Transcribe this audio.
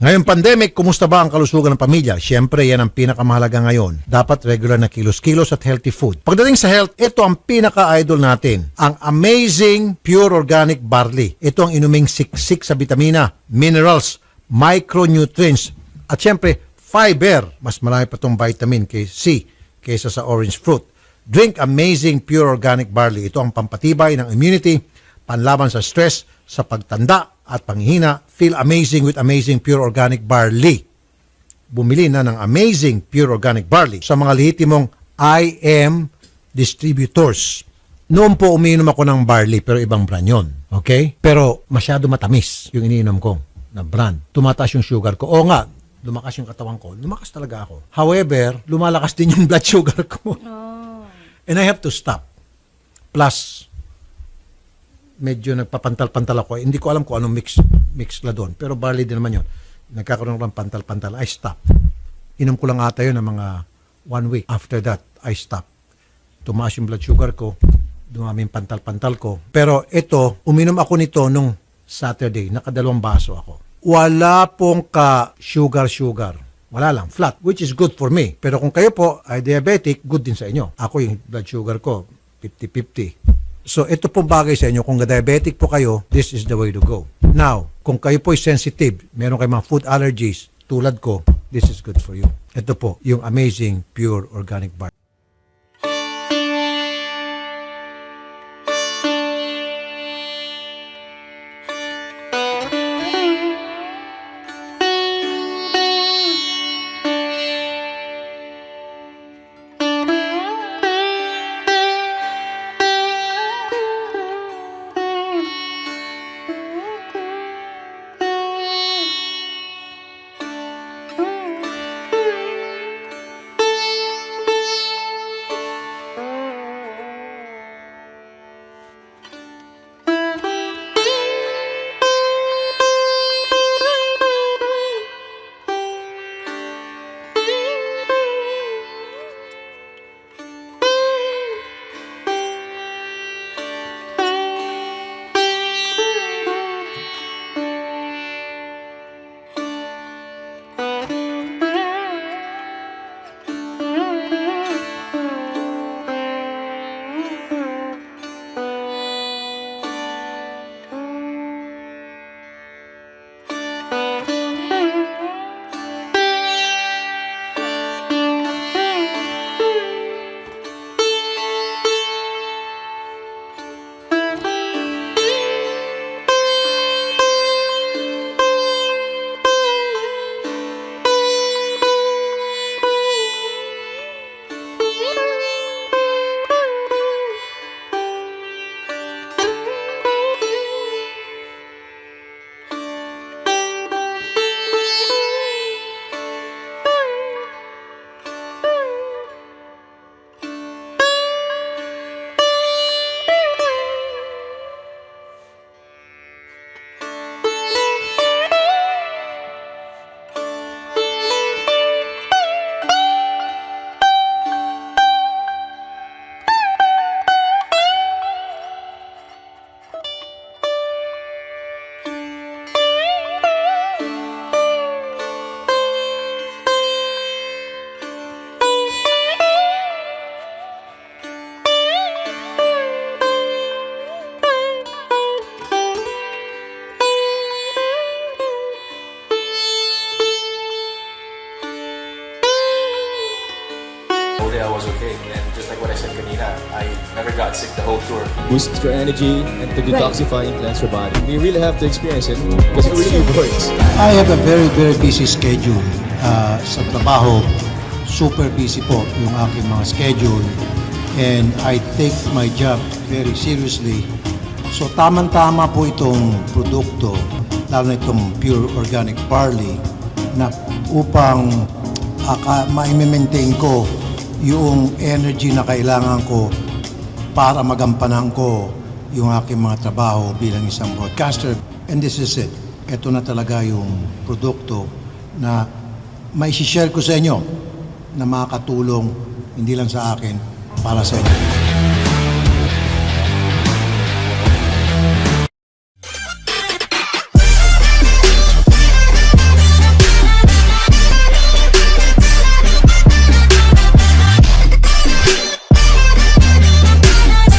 Ngayon pandemic, kumusta ba ang kalusugan ng pamilya? Siyempre, yan ang pinakamahalaga ngayon. Dapat regular na kilos-kilos at healthy food. Pagdating sa health, ito ang pinaka-idol natin. Ang amazing pure organic barley. Ito ang inuming siksik sa vitamina, minerals, micronutrients, at siyempre, fiber. Mas marami pa itong vitamin kay C kaysa sa orange fruit. Drink amazing pure organic barley. Ito ang pampatibay ng immunity, panlaban sa stress, sa pagtanda at panghihina. Feel amazing with amazing pure organic barley. Bumili na ng amazing pure organic barley sa mga lehitimong IM distributors. Noon po umiinom ako ng barley pero ibang brand yun. Okay? Pero masyado matamis yung iniinom ko na brand. Tumataas yung sugar ko. Oo nga, lumakas yung katawan ko. Lumakas talaga ako. However, lumalakas din yung blood sugar ko. And I have to stop. Plus, medyo nagpapantal-pantal ako. Eh, Hindi ko alam kung anong mix, mix na doon. Pero barley din naman yun. Nagkakaroon ng pantal-pantal. I stop. Inom ko lang ata yun ng mga one week. After that, I stop. Tumaas yung blood sugar ko. Dumami yung pantal-pantal ko. Pero ito, uminom ako nito nung Saturday. Nakadalawang baso ako. Wala pong ka sugar-sugar. Wala lang, flat, which is good for me. Pero kung kayo po ay diabetic, good din sa inyo. Ako yung blood sugar ko, 50-50. So ito po bagay sa inyo. Kung diabetic po kayo, this is the way to go. Now, kung kayo po ay sensitive, meron kayong mga food allergies, tulad ko, this is good for you. Ito po, yung amazing pure organic bar. Was okay. And just like what I said kanina, I never got sick the whole tour. boosts your energy and to detoxify and cleanse your body. You really have to experience it because it really works. I have a very, very busy schedule uh, sa trabaho. Super busy po yung aking mga schedule. And I take my job very seriously. So tamang-tama po itong produkto, lalo na itong pure organic barley, na upang aka, ma-maintain ko yung energy na kailangan ko para magampanan ko yung aking mga trabaho bilang isang broadcaster. And this is it. Ito na talaga yung produkto na may share ko sa inyo na makakatulong hindi lang sa akin, para sa inyo.